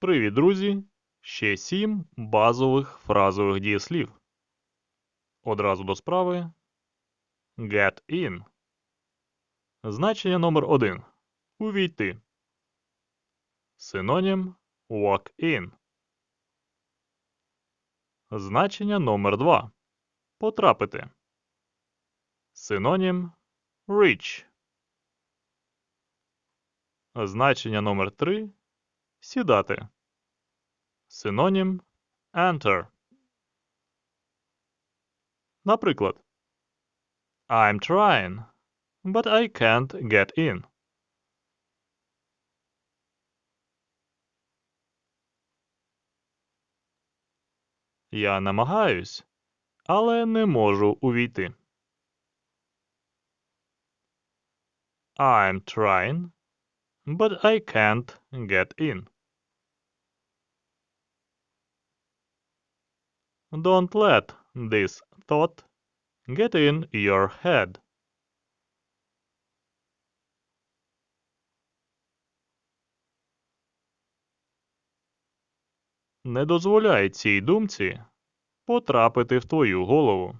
Привіт, друзі! Ще сім базових фразових дієслів. Одразу до справи. Get in. Значення номер один. Увійти. Синонім walk in. Значення номер два. Потрапити. Синонім reach. Значення номер три. Сідати. Синонім enter. Наприклад, I'm trying, but I can't get in. Я намагаюсь, але не можу увійти. I'm trying, but I can't get in. Don't let this thought get in your head. Не дозволяй цій думці потрапити в твою голову.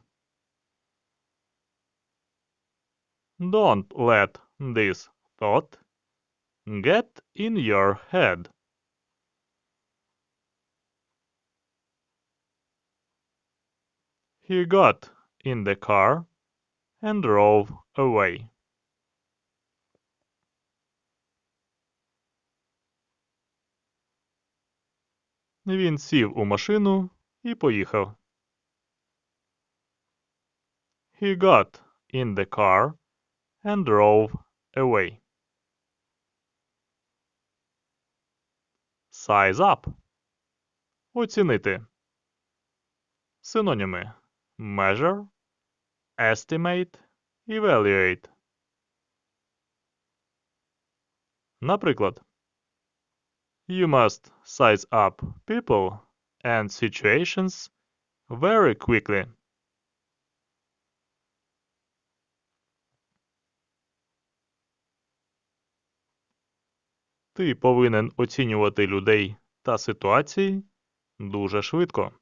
Don't let this thought get in your head. He got in the car and drove away. Він сів у машину і поїхав. He got in the car and drove away. Size up. Оцінити. Синоніми measure, estimate, evaluate. Наприклад, You must size up people and situations very quickly. Ти повинен оцінювати людей та ситуації дуже швидко.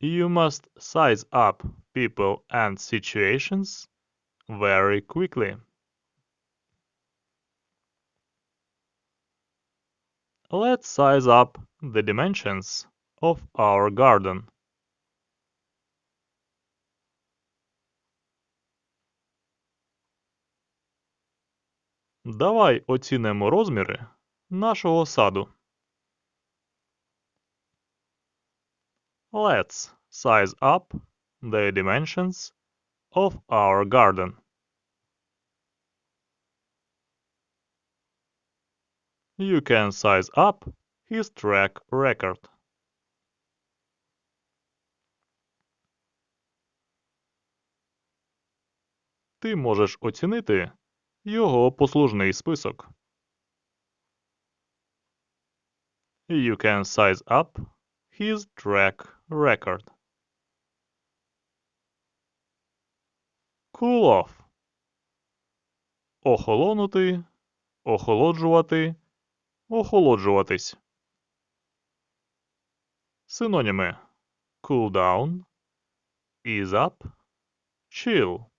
You must size up people and situations very quickly. Let's size up the dimensions of our garden. Давай оцінимо розміри нашого саду. Let's size up the dimensions of our garden. You can size up his track record. Ти можеш оцінити його послужний список. You can size up his track record. Cool off. Охолонути, охолоджувати, охолоджуватись. Синоніми cool down, ease up, chill.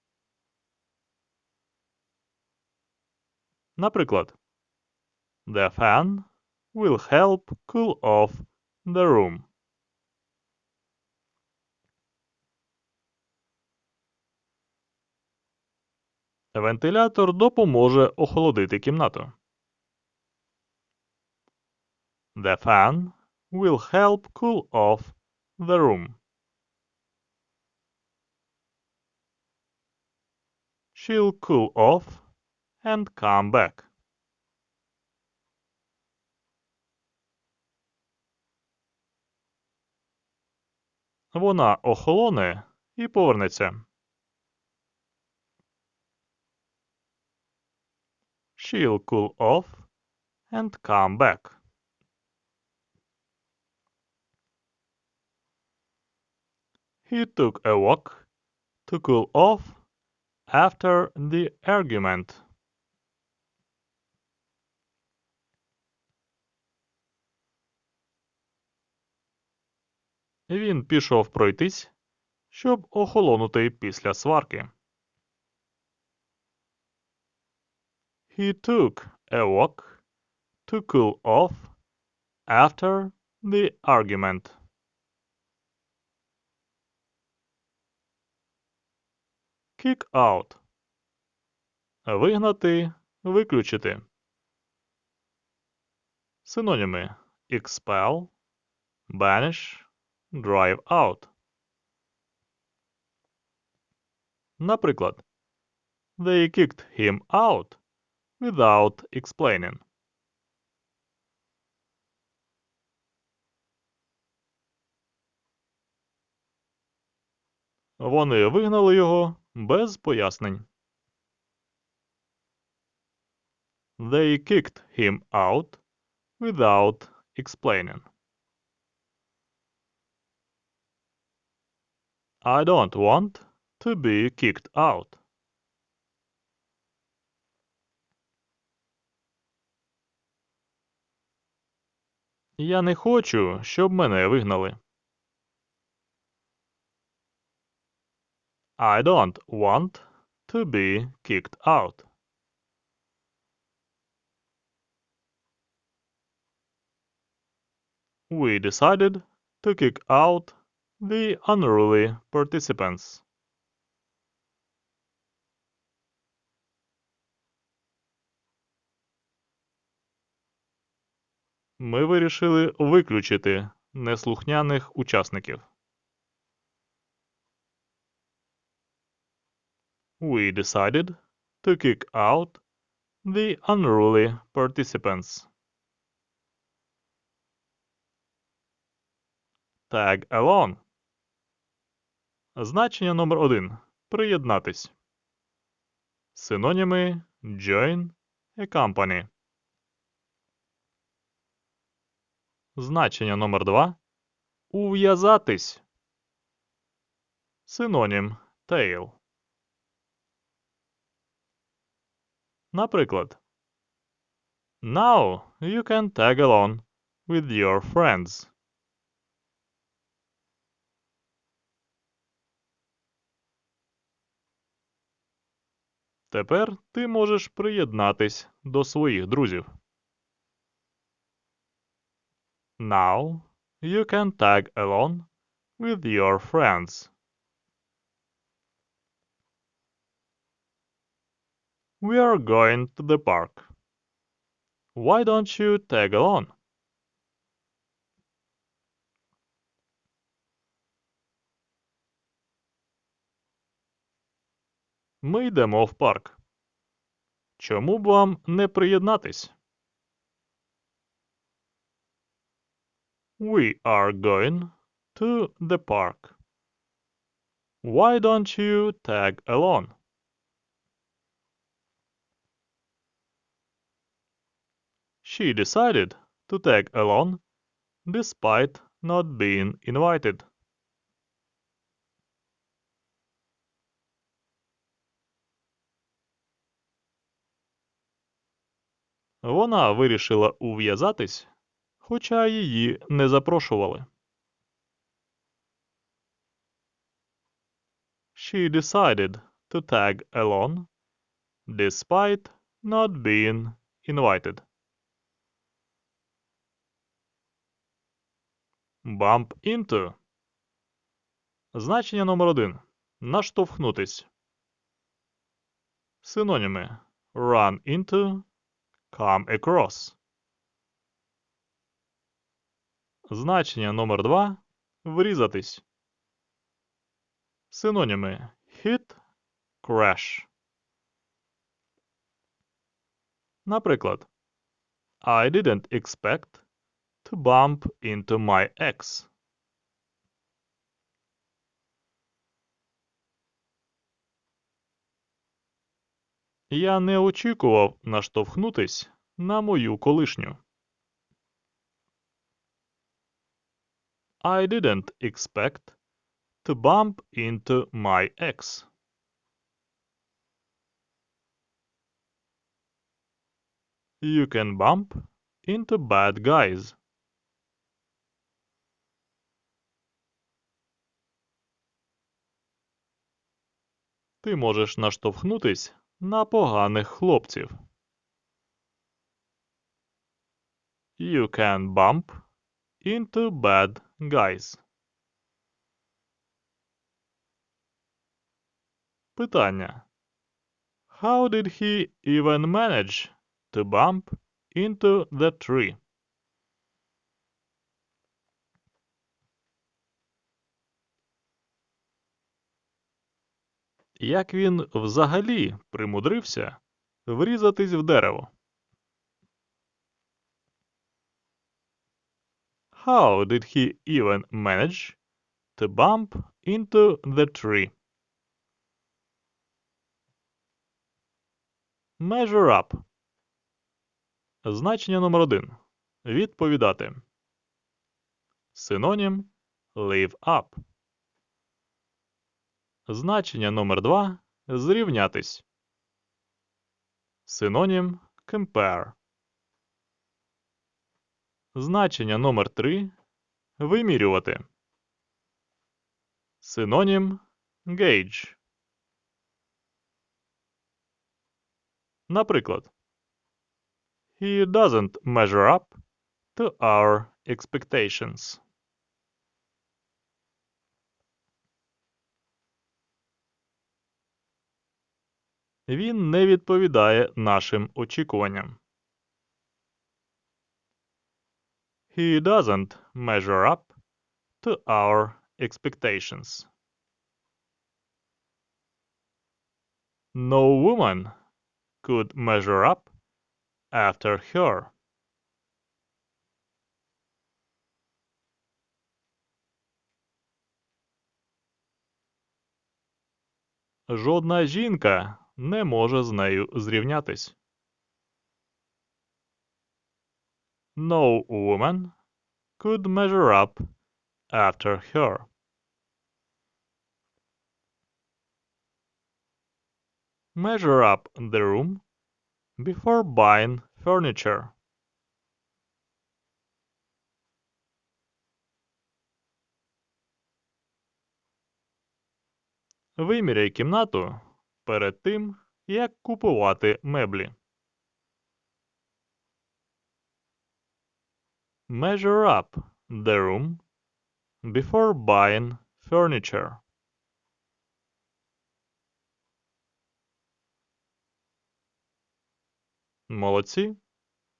Наприклад, The fan will help cool off the room. Вентилятор допоможе охолодити кімнату. The fan will help cool off the room. She'll cool off and come back. Вона охолоне і повернеться. She'll cool off and come back. He took a walk to cool off after the argument. Він пішов пройтись, щоб охолонути після сварки. He took a walk to cool off after the argument. Kick out. Вигнати, виключити. Синоніми expel, banish, drive out. Наприклад, They kicked him out without explaining. Вони вигнали його без пояснень. They kicked him out without explaining. I don't want to be kicked out. Я не хочу, щоб мене вигнали. I don't want to be kicked out. We decided to kick out the unruly participants. Ми вирішили виключити неслухняних учасників. We decided to kick out the unruly participants. Tag along. Значення номер один. Приєднатись. Синоніми join a company. Значення номер два. Ув'язатись. Синонім tail. Наприклад. Now you can tag along with your friends. Тепер ти можеш приєднатись до своїх друзів. Now you can tag along with your friends. We are going to the park. Why don't you tag along? Ми йдемо в парк. Чому б вам не приєднатись? We are going to the park. Why don't you tag along? She decided to tag along despite not being invited. Вона вирішила ув'язатись, хоча її не запрошували. She decided to tag along despite not being invited. Bump into. Значення номер один. Наштовхнутись. Синоніми run into, come across. Значення номер два. Врізатись. Синоніми hit, crash. Наприклад, I didn't expect to bump into my ex. Я не очікував наштовхнутись на мою колишню. I didn't expect to bump into my ex. You can bump into bad guys. Ти можеш наштовхнутись на поганих хлопців. You can bump into bad guys. Питання. How did he even manage to bump into the tree? Як він взагалі примудрився врізатись в дерево? How did he even manage to bump into the tree? Measure up. Значення номер один. Відповідати. Синонім live up. Значення номер два. Зрівнятись. Синонім compare. Значення номер три. Вимірювати. Синонім gauge. Наприклад, He doesn't measure up to our expectations. Він не відповідає нашим очікуванням. He doesn't measure up to our expectations. No woman could measure up after her. Жодна жінка не може з нею зрівнятись. No woman could measure up after her. Measure up the room before buying furniture. Виміряй кімнату перед тим, як купувати меблі. Measure up the room before buying furniture. Молодці.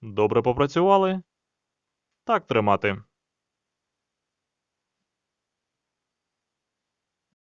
Добре попрацювали. Так тримати.